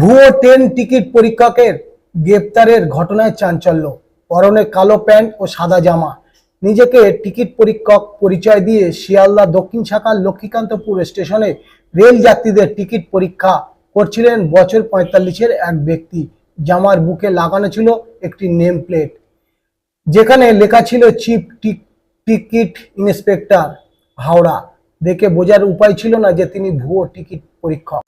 ভুয়ো train ticket পরীক্ষকের গ্রেপ্তারের ঘটনায় চাঞ্চল্য। পরনে কালো প্যান্ট ও সাদা জামা। নিজেকে টিকিট পরীক্ষক পরিচয় দিয়ে শিয়ালদা দক্ষিণ শাখার লক্ষ্মীকান্তপুর স্টেশনে রেল যাত্রীদের টিকিট পরীক্ষা করছিলেন বছর পঁয়তাল্লিশের এক ব্যক্তি। জামার বুকে লাগানো ছিল একটি নেম প্লেট যেখানে লেখা ছিল চিফ টিকিট ইন্সপেক্টর হাওড়া। দেখে বোঝার উপায় ছিল না যে তিনি ভুয়ো টিকিট পরীক্ষক।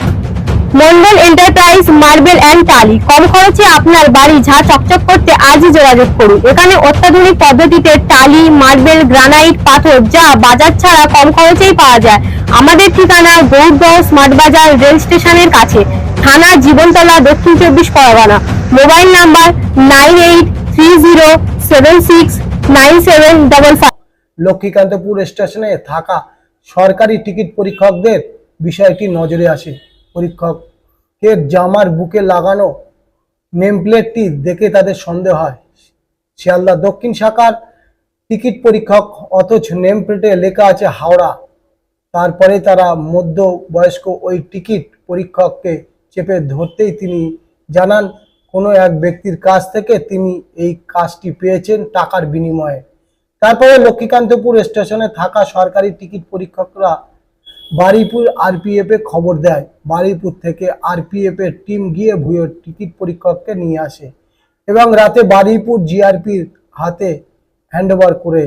মন্ডল এন্টারপ্রাইজ মার্বেল অ্যান্ড টালি কম খরচে আপনার বাড়ি ঝা চকচক করতে আজই যোগাযোগ করুন। এখানে অত্যাধুনিক পদ্ধতিতে টালি মার্বেল গ্রানাইট পাথর যা বাজার ছাড়া কম খরচেই পাওয়া যায়। আমাদের ঠিকানা গৌরদহ স্মার্ট বাজার রেল স্টেশনের কাছে। থানা জীবনতলা, দক্ষিণ চব্বিশ Pargana. Mobile number nine eight three zero seven six nine seven double five. Lakshmikantapur স্টেশনে থাকা সরকারি টিকিট পরীক্ষকদের বিষয়টি নজরে আসে। পরীক্ষকের জামার বুকে লাগানো নেমপ্লেটটি দেখে তাদের সন্দেহ হয়। শিয়ালদা দক্ষিণ শাখার টিকিট পরীক্ষক, অথচ নেম প্লেটে লেখা আছে হাওড়া। তারপরে তারা মধ্য বয়স্ক ওই টিকিট পরীক্ষককে চেপে ধরতেই তিনি জানান, কোনো এক ব্যক্তির কাছ থেকে তিনি এই কাজটি পেয়েছেন টাকার বিনিময়ে। তারপরে লক্ষ্মীকান্তপুর স্টেশনে থাকা সরকারি টিকিট পরীক্ষকরা বারুইপুর আরপিএফ খবর দেয় বারুইপুর থেকে আরপিএফ এর টিম গিয়ে ভুয়ো টিকিট পরীক্ষককে নিয়ে আসে এবং রাতে বারুইপুর জিআরপির হাতে হ্যান্ডওভার করে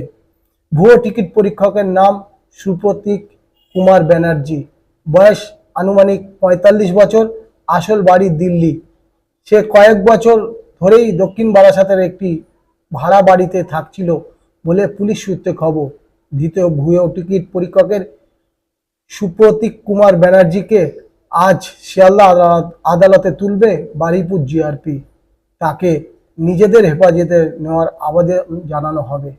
ভুয়ো টিকিট পরীক্ষকের নাম সুপ্রতীক কুমার ব্যানার্জি। বয়স আনুমানিক পঁয়তাল্লিশ বছর, আসল বাড়ি দিল্লি। সে কয়েক বছর ধরেই দক্ষিণ বারাসাতের একটি ভাড়া বাড়িতে থাকছিল বলে পুলিশ সূত্রে খবর। দ্বিতীয় ভুয়ো টিকিট পরীক্ষকের সুপ্রতীক কুমার ব্যানার্জিকে আজ শিয়ালদা আদালতে তুলবে বারুইপুর জিআরপি তাকে নিজেদের হেফাজতে নেওয়ার আবেদন জানানো হবে।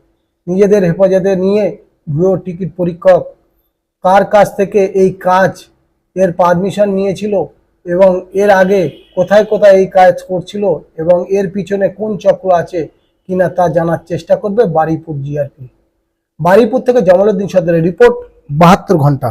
নিজেদের হেফাজতে নিয়ে ভুয়ো টিকিট পরীক্ষক কার কাছ থেকে এই কাজ এর পারমিশন নিয়েছিল এবং এর আগে কোথায় কোথায় এই কাজ করছিল এবং এর পিছনে কোন চক্র আছে কিনা তা জানার চেষ্টা করবে বারুইপুর জিআরপি বারুইপুর থেকে জামালউদ্দিন সর্দারের রিপোর্ট, বাহাত্তর ঘণ্টা।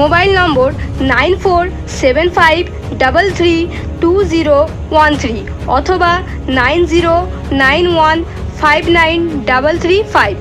Mobile number nine four seven five double three two zero one three অথবা nine zero nine one five nine double three five.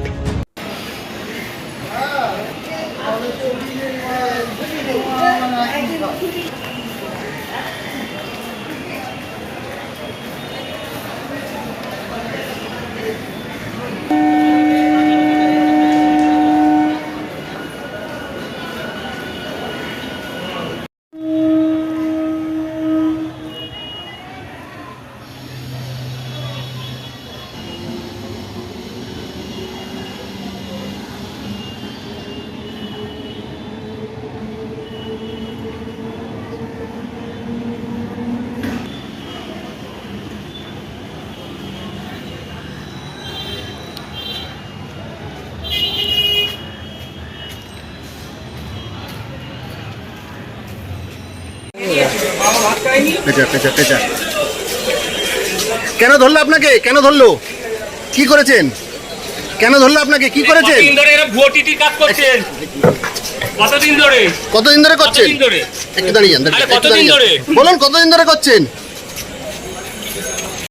পেঁচা পেঁচা পেঁচা। কেন ধরলো আপনাকে? কেন ধরলো? কি করেছেন? কেন ধরলো আপনাকে? কি করেছেন? কতদিন ধরে? কতদিন ধরে করছেন? একটু দাঁড়িয়ে যান? বলুন কতদিন ধরে করছেন?